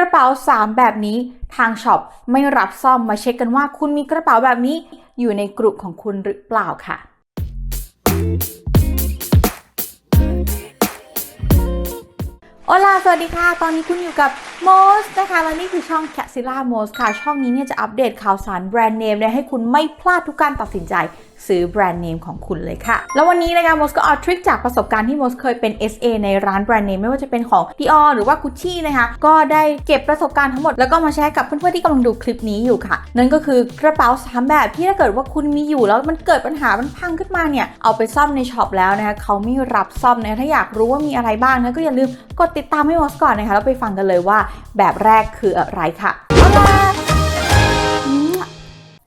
ระเป๋า 3 แบบนี้ทางช็อปไม่รับซ่อมมาเช็คกันว่า คุณมีกระเป๋าแบบนี้อยู่ในกลุ่มของคุณหรือเปล่าค่ะโอลาสวัสดีค่ะ ตอนนี้คุณอยู่กับโมสนะคะ และนี่คือช่อง c a t z i l l a m o s ค่ะ ช่องนี้เนี่ยจะอัปเดตข่าวสารแบรนด์เนมเนี่ยให้คุณไม่พลาดทุกการตัดสินใจ ซื้อแบรนด์เนมของคุณเลยค่ะ แล้ววันนี้นะคะโมสก็เอาทริคจากประสบการณ์ที่โมสเคยเป็น SA ในร้านแบรนด์เนมไม่ว่าจะเป็นของ Dior หรือว่า Gucci นะคะก็ได้เก็บประสบการณ์ทั้งหมดแล้วก็มาแชร์กับเพื่อนๆที่กำลังดูคลิปนี้อยู่ค่ะ นั่นก็คือกระเป๋าสามแบบที่ถ้าเกิดว่าคุณมีอยู่แล้วมันเกิดปัญหามันพังขึ้นมาเนี่ยเอาไปซ่อมในช็อปแล้วนะคะเขาไม่รับซ่อมนะถ้าอยากรู้ว่ามีอะไรบ้างนะก็อย่าลืมกดติดตามให้โมสก่อนนะคะแล้วไปฟังกันเลยว่าแบบแรกคืออะไรค่ะ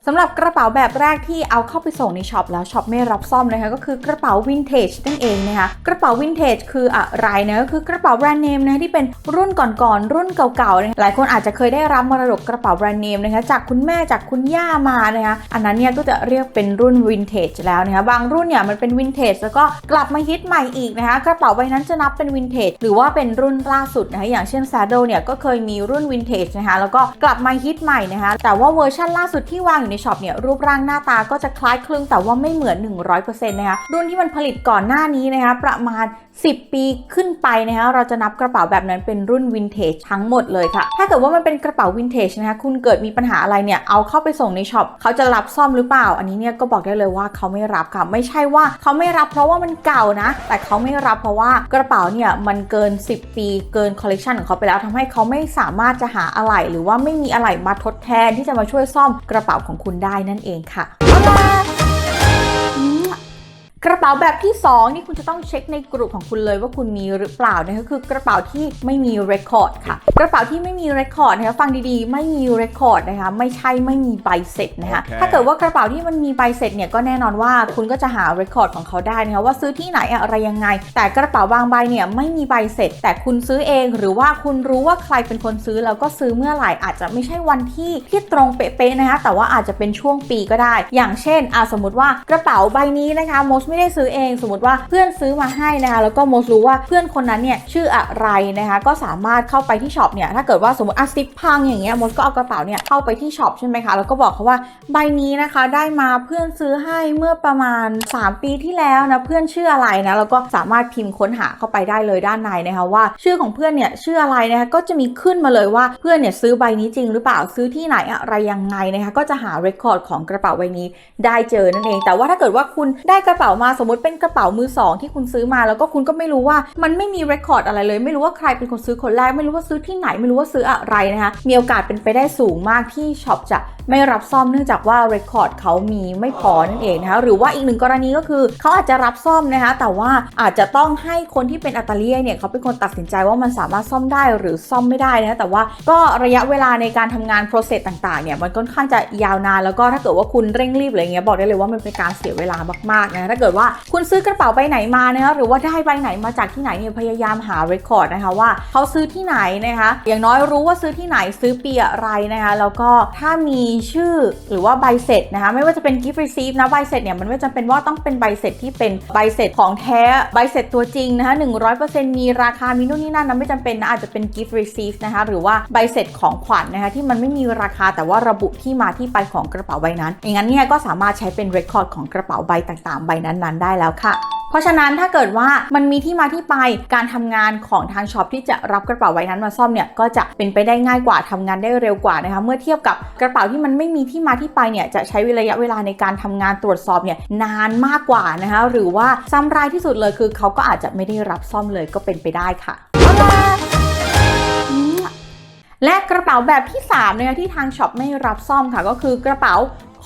สำหรับกระเป๋าแบบแรกที่เอาเข้าไปส่งในช็อปแล้วช็อปไม่รับซ่อมนะคะก็คือกระเป๋าวินเทจนั่นเองนะคะกระเป๋าวินเทจคืออะไรนะก็คือกระเป๋าแบรนด์เนมนะที่เป็นรุ่นก่อนๆรุ่นเก่าๆนะหลายคนอาจจะเคยได้รับมรดกกระเป๋าแบรนด์เนมนะคะจากคุณแม่จากคุณย่ามานะคะอันนั้นเนี่ยก็จะเรียกเป็นรุ่นวินเทจแล้วนะคะบางรุ่นเนี่ยมันเป็นวินเทจแล้วก็กลับมาฮิตใหม่อีกนะคะกระเป๋าใบนั้นจะนับเป็นวินเทจหรือว่าเป็นรุ่นล่าสุดนะคะอย่างเช่น Saddle เนี่ยก็เคยมีรุ่นวินเทจนะคะแล้วก็กลับมาฮิตใหม่นะคะแต่ว่าเวอร์ชันล่าสุดที่วางอยู่ในช็อปเนี่ยรูปร่างหน้าตาก็จะคล้ายคลึงแต่ว่าไม่เหมือน 100%นะคะรุ่นที่มันผลิตก่อนหน้านี้นะคะประมาณ 10 ปีขึ้นไปนะคะเราจะนับกระเป๋าแบบนั้นเป็นรุ่นวินเทจทั้งหมดเลยค่ะ ถ้าเกิดว่ามันเป็นกระเป๋าวินเทจนะคะคุณเกิดมีปัญหาอะไรเนี่ยเอาเข้าไปส่งในช็อปเขาจะรับซ่อมหรือเปล่า อันนี้เนี่ยก็บอกได้เลยว่าเขาไม่รับค่ะไม่ใช่ว่าเขาไม่รับเพราะว่ามันเก่านะ แต่เขาไม่รับเพราะว่ากระเป๋าเนี่ยมันเกิน 10 ปีเกินคอลเลกชันของเขาไปแล้วทำให้เขาไม่สามารถจะหาอะไหล่หรือว่าไม่มีอะไหล่มาทดแทนที่จะมาช่วยซ่อมกระเป๋าของคุณได้นั่นเองค่ะก ป๋าแบบที่ 2 นี่คุณจะต้องเช็คในกลุ่มของคุณเลยว่าคุณมีหรือเปล่านะคะ คือกระเป๋าที่ไม่มีเรคคอร์ดค่ะ กระเป๋าที่ไม่มีเรคคอร์ดนะคะ ฟังดีๆ ไม่มีเรคคอร์ดนะคะ ไม่ใช่ไม่มีใบเสร็จนะคะโอเคถ้าเกิดว่ากระเป๋าที่มันมีใบเสร็จเนี่ย ก็แน่นอนว่าคุณก็จะหาเรคคอร์ดของเขาได้นะคะ ว่าซื้อที่ไหนอะไรยังไง แต่กระเป๋าบางใบเนี่ยไม่มีใบเสร็จ แต่คุณซื้อเอง หรือว่าคุณรู้ว่าใครเป็นคนซื้อแล้วก็ซื้อเมื่อไหร่ อาจจะไม่ใช่วันที่ที่ตรงเป๊ะๆนะคะ แต่ว่าอาจจะเป็นช่วงปีก็ได้ อย่างเช่นอะสมมติว่ากระเป๋าใบนี้นะคะโมสไม่ได้ซื้อเอง สมมติว่าเพื่อนซื้อมาให้นะคะแล้วก็โมสรู้ว่าเพื่อนคนนั้นเนี่ยชื่ออะไรนะคะก็สามารถเข้าไปที่ช็อปเนี่ยถ้าเกิดว่าสมมติอาซิปพังอย่างเงี้ยโมสก็เอากระเป๋าเนี่ยเข้าไปที่ช็อปใช่ไหมคะแล้วก็บอกเขาว่าใบนี้นะคะได้มาเพื่อนซื้อให้เมื่อประมาณ 3 ปีที่แล้วนะเพื่อนชื่ออะไรนะแล้วก็สามารถพิมพ์ค้นหาเข้าไปได้เลยด้านในนะคะว่า ชื่อของเพื่อนเนี่ยชื่ออะไรนะคะก็จะมีขึ้นมาเลยว่าเพื่อนเนี่ยซื้อใบนี้จริงหรือเปล่าซื้อที่ไหนอะไรยังไงนะคะก็จะหาเรคคอร์ดของกระเป๋าใบนี้ได้เจอนั่นเอง แต่ว่าถ้าเกิดว่าคุณได้กระเป๋ามาสมมติเป็นกระเป๋ามือสองที่คุณซื้อมาแล้วก็คุณก็ไม่รู้ว่ามันไม่มีเรคคอร์ดอะไรเลย ไม่รู้ว่าใครเป็นคนซื้อคนแรก ไม่รู้ว่าซื้อที่ไหนไม่รู้ว่าซื้ออะไรนะคะมีโอกาสเป็นไปได้สูงมากที่ช็อปจะไม่รับซ่อมเนื่องจากว่าเรคคอร์ดเขามีไม่พอนั่นเองนะคะหรือว่าอีกหนึ่งกรณีก็คือเขาอาจจะรับซ่อมนะคะแต่ว่าอาจจะต้องให้คนที่เป็นอัตเลียเนี่ยเขาเป็นคนตัดสินใจว่ามันสามารถซ่อมได้หรือซ่อมไม่ได้นะคะแต่ว่าก็ระยะเวลาในการทำงาน process ต่างๆเนี่ยมันค่อนข้างจะยาวนานแล้วก็ถ้าเกิดว่าคุณเร่งรีบอะไรเงี้ยบอกได้เลยว่ามันเป็นการเสียเวลามากๆนะถ้าเกิดว่าคุณซื้อกระเป๋าใบไหนมานะคะหรือว่าได้ใบไหนมาจากที่ไหนเนี่ยพยายามหา record นะคะว่าเขาซื้อที่ไหนนะคะอย่างน้อยรู้ว่าซื้อที่ไหนซื้อปีอะไรนะคะแล้วก็ถ้ามีชื่อหรือว่าใบเสร็จนะคะไม่ว่าจะเป็น gift receipt นะใบเสร็จเนี่ยมันไม่จำเป็นว่าต้องเป็นใบเสร็จที่เป็นใบเสร็จของแท้ใบเสร็จตัวจริงนะคะ100%มีราคามีนู่นนี่นั่นนะไม่จำเป็นนะอาจจะเป็น gift receipt นะคะหรือว่าใบเสร็จของขวัญนนะคะที่มันไม่มีราคาแต่ว่าระบุที่มาที่ไปของกระเป๋าใบนั้นอย่างนั้นเนี่ยก็สามารถใช้เป็น record ของกระเป๋าใบต่างๆ ใบนั้นๆได้แล้วค่ะ เพราะฉะนั้นถ้าเกิดว่ามันมีที่มาที่ไปการทำงานของทางช็อปที่จะรับกระเป๋าใบนั้นมาซ่อมเนี่ยก็จะเป็นไปได้ง่ายกว่าทำงานได้เร็วกว่านะคะเมื่อเทียบกับกระเป๋าที่มันไม่มีที่มาที่ไปเนี่ยจะใช้ระยะเวลาในการทำงานตรวจสอบเนี่ยนานมากกว่านะคะหรือว่าซ้ำรายที่สุดเลยคือเขาก็อาจจะไม่ได้รับซ่อมเลยก็เป็นไปได้ค่ะและกระเป๋าแบบที่3นะคะที่ทางช็อปไม่รับซ่อมค่ะ ก็คือกระเป๋า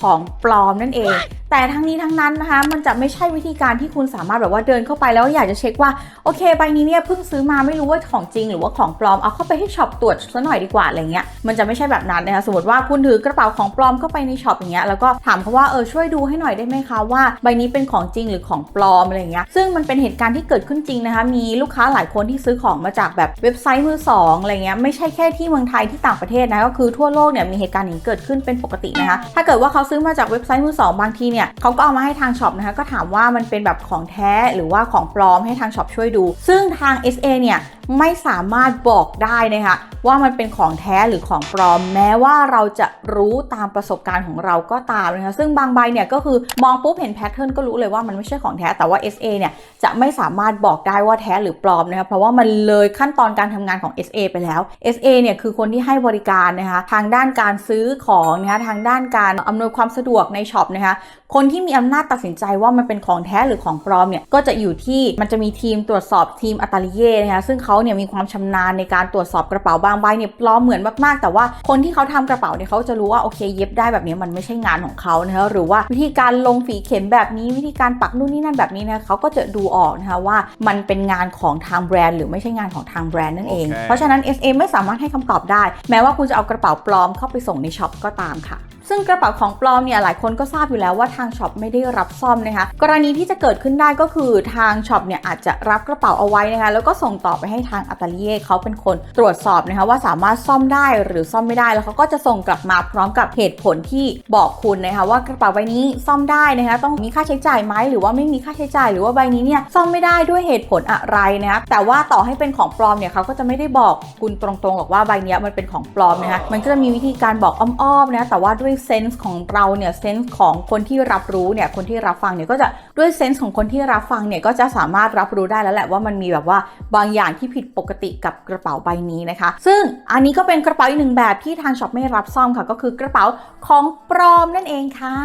ของปลอมนั่นเอง แต่ทั้งนี้ทั้งนั้นนะคะ มันจะไม่ใช่วิธีการที่คุณสามารถแบบว่าเดินเข้าไปแล้วอยากจะเช็คว่าโอเคใบนี้เนี่ยเพิ่งซื้อมาไม่รู้ว่าของจริงหรือว่าของปลอมเอาเข้าไปที่ช็อปตรวจซะหน่อยดีกว่าอะไรเงี้ยมันจะไม่ใช่แบบนั้นนะคะสมมติว่าคุณถือกระเป๋าของปลอมเข้าไปในช็อปอย่างเงี้ยแล้วก็ถามเขาว่าเออช่วยดูให้หน่อยได้ไหมคะว่าใบนี้เป็นของจริงหรือของปลอมอะไรเงี้ยซึ่งมันเป็นเหตุการณ์ที่เกิดขึ้นจริงนะคะมีลูกค้าหลายคนที่ซื้อของมาจากแบบเว็บไซต์มือสองอะไรเงี้ยไม่ใช่แค่ที่เมืองไทยที่ต่างประเทศนะก็คือทั่วโลกเนี่ยมีเหตุการณ์อย่างนี้เกิดขึ้นเป็นปกตินะคะถ้าเกิดว่าเขาซื้อมาจากเว็บไซต์มือสองบางทีเนี่ยเขาก็เอามาให้ทางช็อปนะคะก็ถามว่ามันเป็นแบบของแท้หรือว่าของปลอมให้ทางช็อปช่วยดู ซึ่งทาง SA เนี่ยไม่สามารถบอกได้นะคะว่ามันเป็นของแท้หรือของปลอม แม้ว่าเราจะรู้ตามประสบการณ์ของเราก็ตามนะคะซึ่งบางใบเนี่ยก็คือมองปุ๊บเห็นแพทเทิร์นก็รู้เลยว่ามันไม่ใช่ของแท้แต่ว่า SA เนี่ยจะไม่สามารถบอกได้ว่าแท้หรือปลอมนะคะเพราะว่ามันเลยขั้นตอนการทำงานของ SA ไปแล้ว SA เนี่ยคือคนที่ให้บริการนะคะทางด้านการซื้อของนะคะทางด้านการอำนวยความสะดวกในช็อปนะคะคนที่มีอำนาจตัดสินใจว่ามันเป็นของแท้หรือของปลอมเนี่ยก็จะอยู่ที่มันจะมีทีมตรวจสอบทีมอัตาลิเย่นะคะซึ่งเขาเนี่ยมีความชำนาญในการตรวจสอบกระเป๋าบางใบเนี่ยปลอมเหมือนมากๆ แต่ว่าคนที่เขาทำกระเป๋าเนี่ยเขาจะรู้ว่าโอเคเย็บได้แบบนี้มันไม่ใช่งานของเขานะคะหรือว่าวิธีการลงฝีเข็มแบบนี้วิธีการปักนู่นนี่นั่นแบบนี้นะคะเขาก็จะดูออกนะคะว่ามันเป็นงานของทางแบรนด์ หรือไม่ใช่งานของทางแบรนด์นั่นเองโอเคเพราะฉะนั้น SA ไม่สามารถให้คำตอบได้ แม้ว่าคุณจะเอากระเป๋าปลอมเข้าไปส่งในช็อปก็ตามค่ะ ซึ่งกระเป๋าของปลอมเนี่ยหลายคนก็ทราบอยู่แล้วว่าทางช็อปไม่ได้รับซ่อมนะคะ กรณีที่จะเกิดขึ้นได้ก็คือทางช็อปเนี่ยอาจจะรับกระเป๋าเอาไว้นะคะแล้วก็ส่งต่อไปให้ทางอัตลีเย่เขาเป็นคนตรวจสอบนะคะว่าสามารถซ่อมได้หรือซ่อมไม่ได้แล้วเขาก็จะส่งกลับมาพร้อมกับเหตุผลที่บอกคุณนะคะว่ากระเป๋าใบนี้ซ่อมได้นะคะต้องมีค่าใช้จ่ายไหมหรือว่าไม่มีค่าใช้จ่าย หรือว่าใบนี้เนี่ยซ่อมไม่ได้ด้วยเหตุผลอะไรนะคะแต่ว่าต่อให้เป็นของปลอมเนี่ยเขาก็จะไม่ได้บอกคุณตรงๆหรอกว่าใบนี้มันเป็นของปลอมนะคะมันก็จะมีวิธีการบอกอ้อมๆนะแต่ว่าด้วยเซนส์ของเราเนี่ยเซนส์ของคนที่รับรู้เนี่ยคนที่รับฟังเนี่ยก็จะด้วยเซนส์ของคนที่รับฟังเนี่ยก็จะสามารถรับรู้ได้แล้วแหละว่ามันมีแบบว่าบางอย่างที่ผิดปกติกับกระเป๋าใบนี้นะคะ ซึ่งอันนี้ก็เป็นกระเป๋าอีกหนึ่งแบบที่ทางช็อปไม่รับซ่อมค่ะ ก็คือกระเป๋าของปลอมนั่นเองค่ะ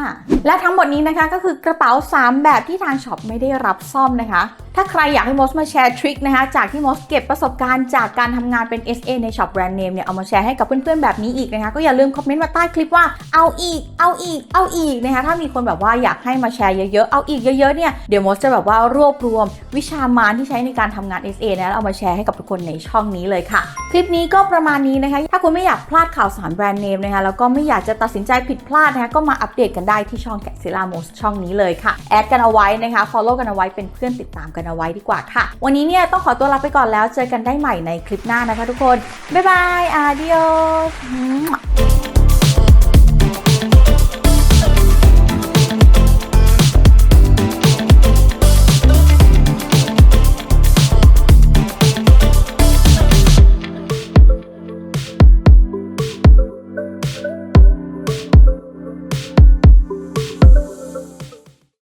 และทั้งหมดนี้นะคะก็คือกระเป๋า 3 แบบที่ทางช็อปไม่ได้รับซ่อมนะคะ ถ้าใครอยากให้มอสมาแชร์ทริคนะคะจากที่มอสเก็บประสบการณ์จากการทำงานเป็น SA ในช็อปแบรนด์เนมเนี่ยเอามาแชร์ให้กับเพื่อนๆแบบนี้อีกนะคะก็อย่าลืมคอมเมนต์มาใต้คลิปว่าเอาอีก เอาอีก เอาอีกนะคะ ถ้ามีคนแบบว่าอยากให้มาแชร์เยอะๆ เอาอีกเยอะๆ เนี่ย เดี๋ยวมอสจะแบบว่ารวบรวม วิชามารที่ใช้ในการทำงาน SA นะแล้วเอามาแชร์ให้กับทุกคนในช่องนี้เลยค่ะ คลิปนี้ก็ประมาณนี้นะคะ ถ้าคุณไม่อยากพลาดข่าวสารแบรนด์เนมนะคะ แล้วก็ไม่อยากจะตัดสินใจผิดพลาดนะคะ ก็มาอัปเดตกันได้ที่ช่องแกซิล่ามสช่องนี้เลยค่ะ แอดกันเอาไว้นะคะ follow กันเอาไว้เป็นเพื่อนติดตามกันเอาไว้ดีกว่าค่ะ วันนี้เนี่ยต้องขอตัวลาไปก่อนแล้ว เจอกันได้ใหม่ในคลิปหน้านะคะ ทุกคน บ๊ายบายอาดิโอ